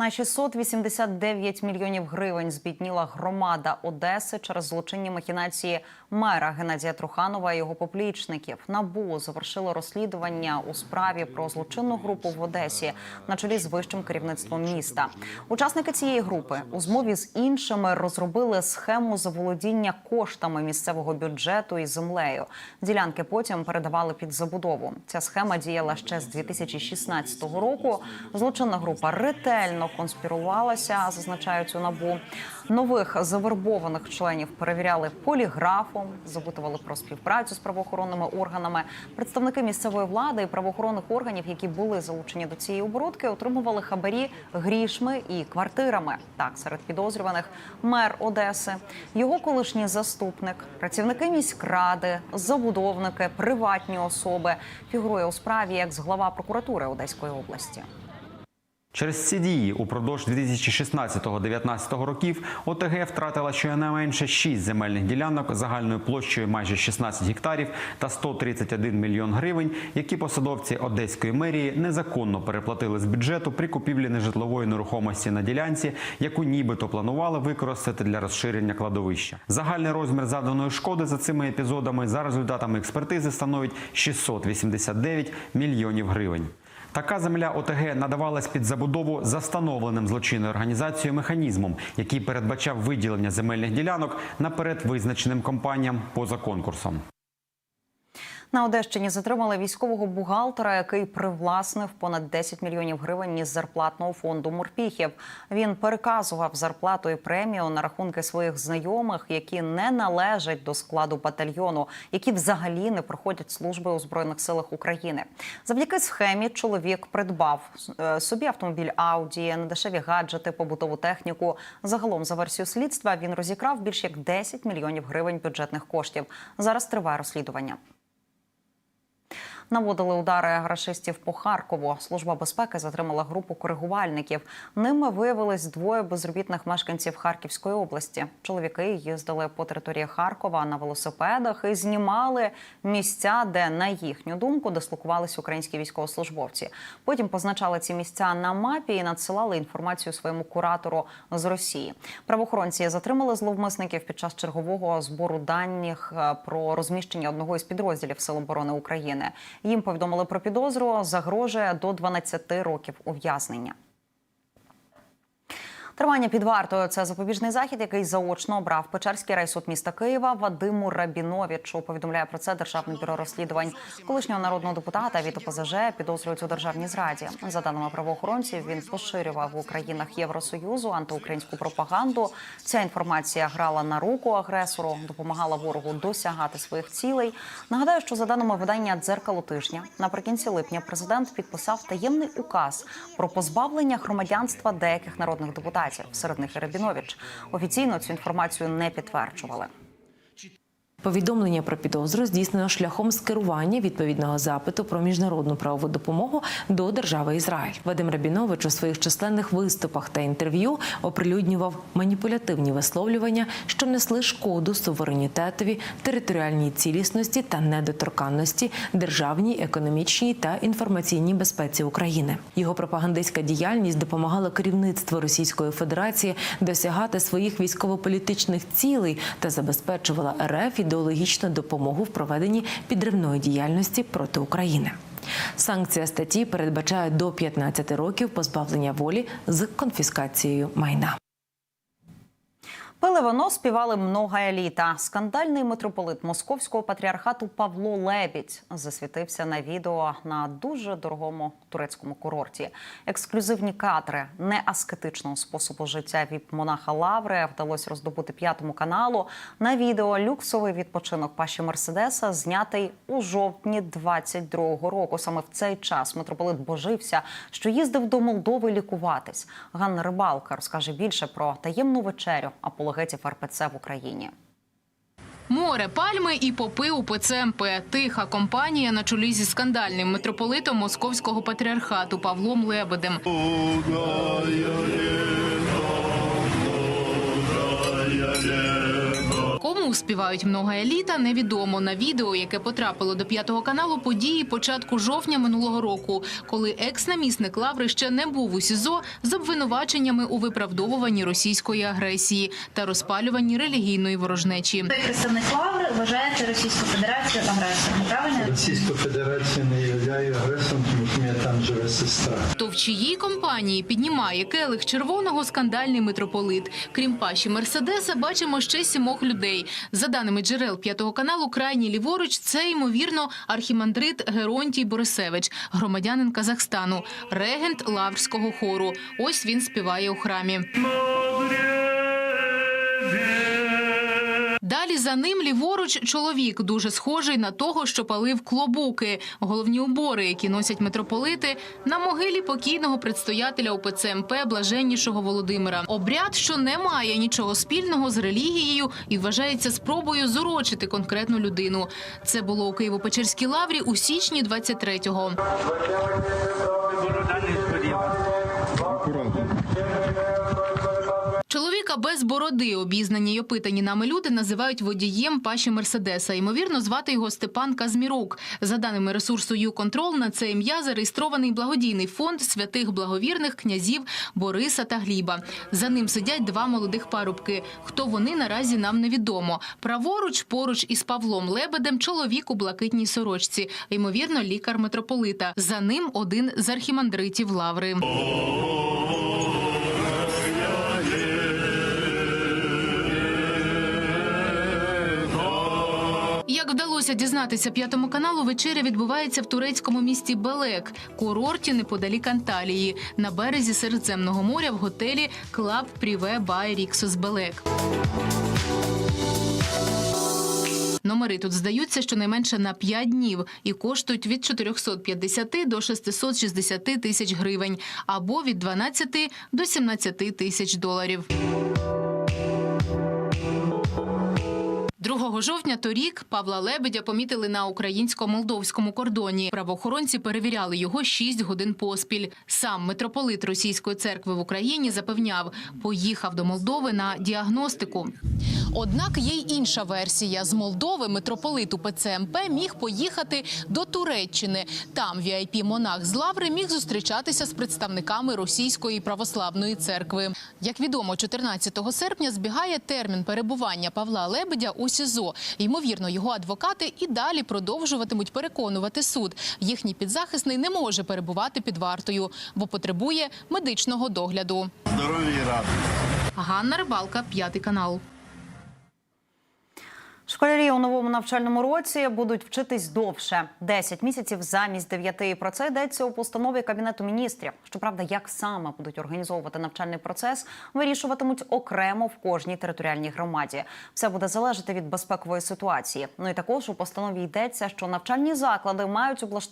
На 689 мільйонів гривень збідніла громада Одеси через злочинні махінації мера Геннадія Труханова і його поплічників. Набу завершило розслідування у справі про злочинну групу в Одесі на чолі з вищим керівництвом міста. Учасники цієї групи у змові з іншими розробили схему заволодіння коштами місцевого бюджету і землею. Ділянки потім передавали під забудову. Ця схема діяла ще з 2016 року. Злочинна група ретельно конспірувалася, зазначають у набу. Нових завербованих членів перевіряли поліграфом, запитували про співпрацю з правоохоронними органами. Представники місцевої влади і правоохоронних органів, які були залучені до цієї оборудки, отримували хабарі грішми і квартирами. Так, серед підозрюваних мер Одеси, його колишній заступник, працівники міськради, забудовники, приватні особи фігурує у справі як глава прокуратури Одеської області. Через ці дії упродовж 2016-2019 років ОТГ втратила щонайменше 6 земельних ділянок загальною площею майже 16 гектарів та 131 мільйон гривень, які посадовці Одеської мерії незаконно переплатили з бюджету при купівлі нежитлової нерухомості на ділянці, яку нібито планували використати для розширення кладовища. Загальний розмір завданої шкоди за цими епізодами за результатами експертизи становить 689 мільйонів гривень. Така земля ОТГ надавалась під забудову за встановленим злочинною організацією механізмом, який передбачав виділення земельних ділянок наперед визначеним компаніям поза конкурсом. На Одещині затримали військового бухгалтера, який привласнив понад 10 мільйонів гривень із зарплатного фонду Морпіхів. Він переказував зарплату і премію на рахунки своїх знайомих, які не належать до складу батальйону, які взагалі не проходять служби у збройних силах України. Завдяки схемі чоловік придбав е, собі автомобіль Ауді, недешеві гаджети, побутову техніку. Загалом, за версією слідства, він розікрав більш як 10 мільйонів гривень бюджетних коштів. Зараз триває розслідування. Наводили удари рашистів по Харкову. Служба безпеки затримала групу коригувальників. Ними виявились двоє безробітних мешканців Харківської області. Чоловіки їздили по території Харкова на велосипедах і знімали місця, де на їхню думку дислокувались українські військовослужбовці. Потім позначали ці місця на мапі і надсилали інформацію своєму куратору з Росії. Правоохоронці затримали зловмисників під час чергового збору даних е, про розміщення одного із підрозділів Сил оборони України. Їм повідомили про підозру. Загрожує до 12 років ув'язнення. Тривання під вартою це запобіжний захід, який заочно обрав Печерський райсуд міста Києва Вадиму Рабіновичу. Повідомляє про це державне бюро розслідувань колишнього народного депутата від ОПЗЖ підозрюють у державній зраді. За даними правоохоронців, він поширював в Українах Євросоюзу антиукраїнську пропаганду. Ця інформація грала на руку агресору, допомагала ворогу досягати своїх цілей. Нагадаю, що за даними видання дзеркало тижня наприкінці липня президент підписав таємний указ про позбавлення громадянства деяких народних депутатів. Серед них і Рабінович. Офіційно цю інформацію не підтверджували. Повідомлення про підозру здійснено шляхом скерування відповідного запиту про міжнародну правову допомогу до держави Ізраїль. Вадим Рабінович у своїх численних виступах та інтерв'ю оприлюднював маніпулятивні висловлювання, що несли шкоду суверенітетові, територіальній цілісності та недоторканності, державній, економічній та інформаційній безпеці України. Його пропагандистська діяльність допомагала керівництву Російської Федерації досягати своїх військово-політичних цілей та забезпечувала РФ ідеологічну допомогу в проведенні підривної діяльності проти України. Санкція статті передбачає до 15 років позбавлення волі з конфіскацією майна. Пили вино, співали много еліта. Скандальний митрополит московського патріархату Павло Лебідь засвітився на відео на дуже дорогому турецькому курорті. Ексклюзивні кадри неаскетичного способу життя віп монаха Лаври вдалося роздобути п'ятому каналу. На відео люксовий відпочинок Паші Мерседеса знятий у жовтні 22-го року. Саме в цей час митрополит божився, що їздив до Молдови лікуватись. Ганна Рибалка розкаже більше про таємну вечерю апологетів РПЦ в Україні. Море, пальми і попи у ПЦМП. Тиха компанія на чолі зі скандальним митрополитом московського патріархату Павлом Лебедем. Чому співають много еліта, невідомо. На відео, яке потрапило до п'ятого каналу, події початку жовтня минулого року, коли екс-намісник Лаври ще не був у СІЗО з обвинуваченнями у виправдовуванні російської агресії та розпалюванні релігійної ворожнечі. Ви представник Лаври вважаєте Російську Федерацію агресором, правильно? Російську Федерацію не являю агресором, То в чиїй компанії піднімає келих червоного скандальний митрополит. Крім паші Мерседеса, бачимо ще сімох людей. За даними джерел п'ятого каналу, крайній ліворуч це ймовірно архімандрит Геронтій Борисевич, громадянин Казахстану, регент лаврського хору. Ось він співає у храмі. Далі за ним ліворуч чоловік, дуже схожий на того, що палив клобуки, головні убори, які носять митрополити, на могилі покійного предстоятеля УПЦ МП Блаженнішого Володимира. Обряд, що не має нічого спільного з релігією і вважається спробою зурочити конкретну людину. Це було у Києво-Печерській лаврі у січні 23-го. Чоловіка без бороди, обізнані й опитані нами люди, називають водієм паші Мерседеса. Ймовірно, звати його Степан Казмірук. За даними ресурсу «Юконтрол», на це ім'я зареєстрований благодійний фонд святих благовірних князів Бориса та Гліба. За ним сидять два молодих парубки. Хто вони наразі нам невідомо. Праворуч, поруч із Павлом Лебедем, чоловік у блакитній сорочці, ймовірно, лікар митрополита. За ним один з архімандритів Лаври. Як вдалося дізнатися п'ятому каналу, вечеря відбувається в турецькому місті Белек, курорті неподалік Анталії, на березі Середземного моря в готелі Клаб Пріве Бай Ріксос Белек. Номери тут здаються щонайменше на 5 днів і коштують від 450 до 660 тисяч гривень або від 12 до 17 тисяч доларів. 2 жовтня торік Павла Лебедя помітили на українсько-молдовському кордоні. Правоохоронці перевіряли його 6 годин поспіль. Сам митрополит Російської церкви в Україні запевняв, поїхав до Молдови на діагностику. Однак є й інша версія. З Молдови митрополит УПЦ МП міг поїхати до Туреччини. Там VIP-монах з Лаври міг зустрічатися з представниками Російської православної церкви. Як відомо, 14 серпня збігає термін перебування Павла Лебедя у СІЗО. Ймовірно, його адвокати і далі продовжуватимуть переконувати суд. Їхній підзахисний не може перебувати під вартою, бо потребує медичного догляду. Здоров'я і радості. Ганна Рибалка, п'ятий канал. Школярі у новому навчальному році будуть вчитись довше 10 місяців замість 9. Про це йдеться у постанові кабінету міністрів. Щоправда, як саме будуть організовувати навчальний процес, вирішуватимуть окремо в кожній територіальній громаді. Все буде залежати від безпекової ситуації. Ну і також у постанові йдеться, що навчальні заклади мають облаштувати